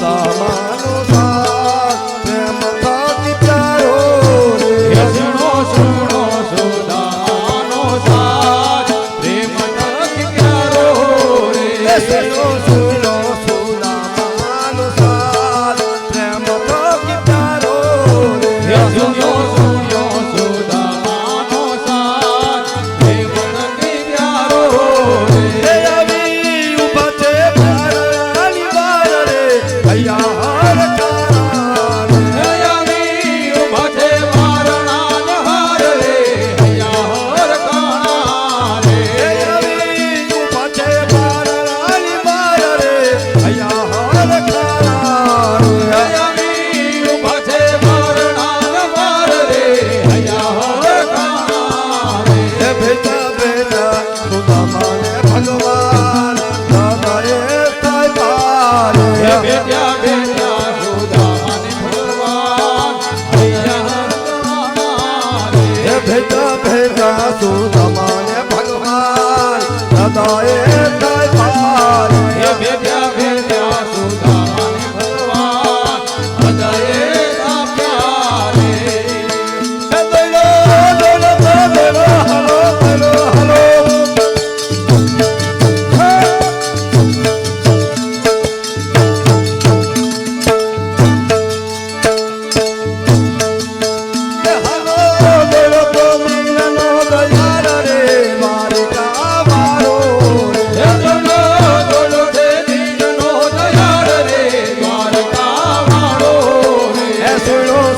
দাও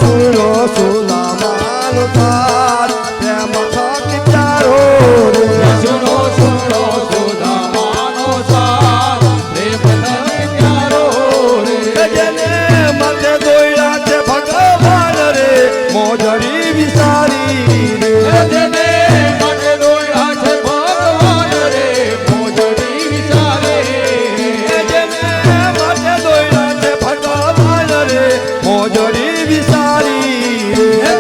પૂરો મોજડી વિસારી.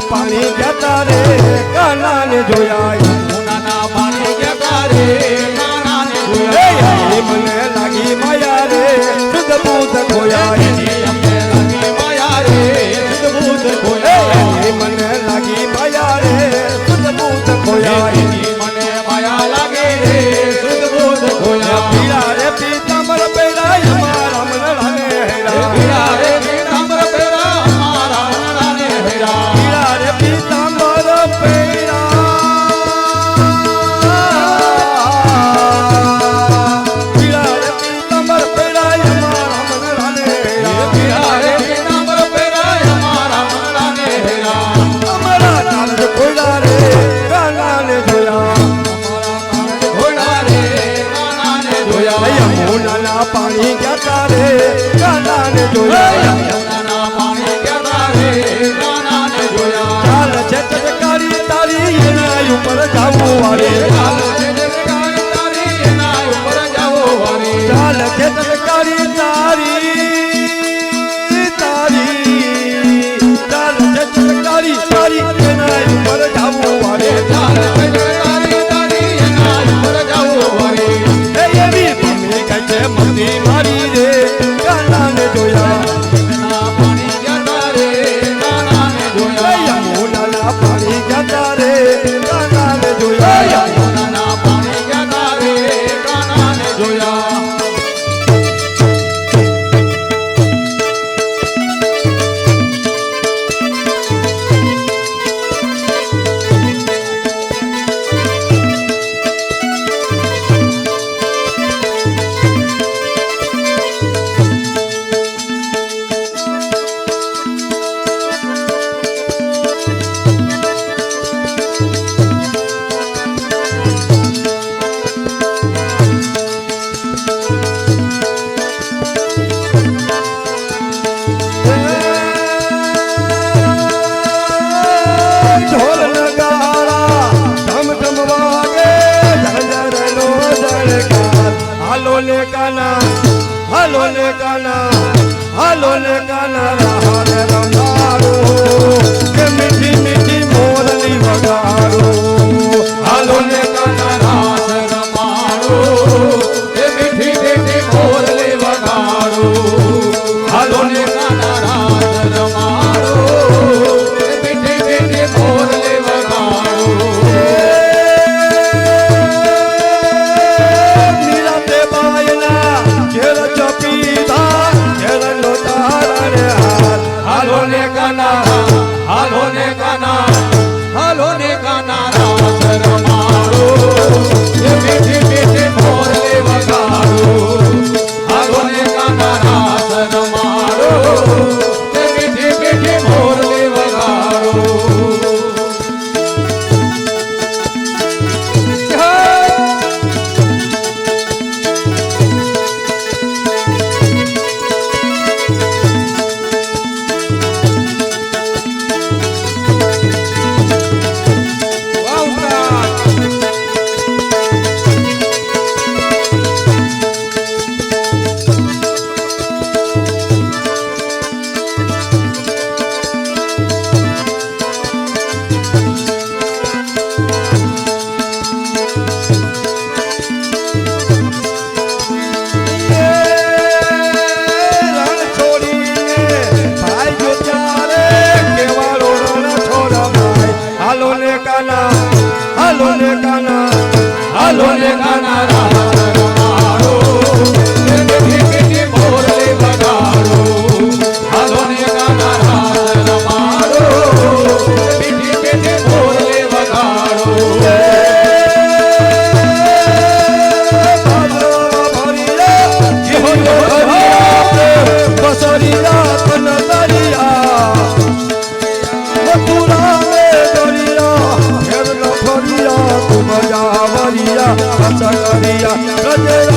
નાના પાણી જતા રે કાના ને જોયા નાના પાણી જતા રે કાના ને જોયા મને લાગી માયા રે શુદ્ધ ભૂત ખોયા મને લાગી માયા રે શુદ્ધ ભૂત ખોયા પાણી જતા રે કાલાને જોયા é bandeira. জল Yeah.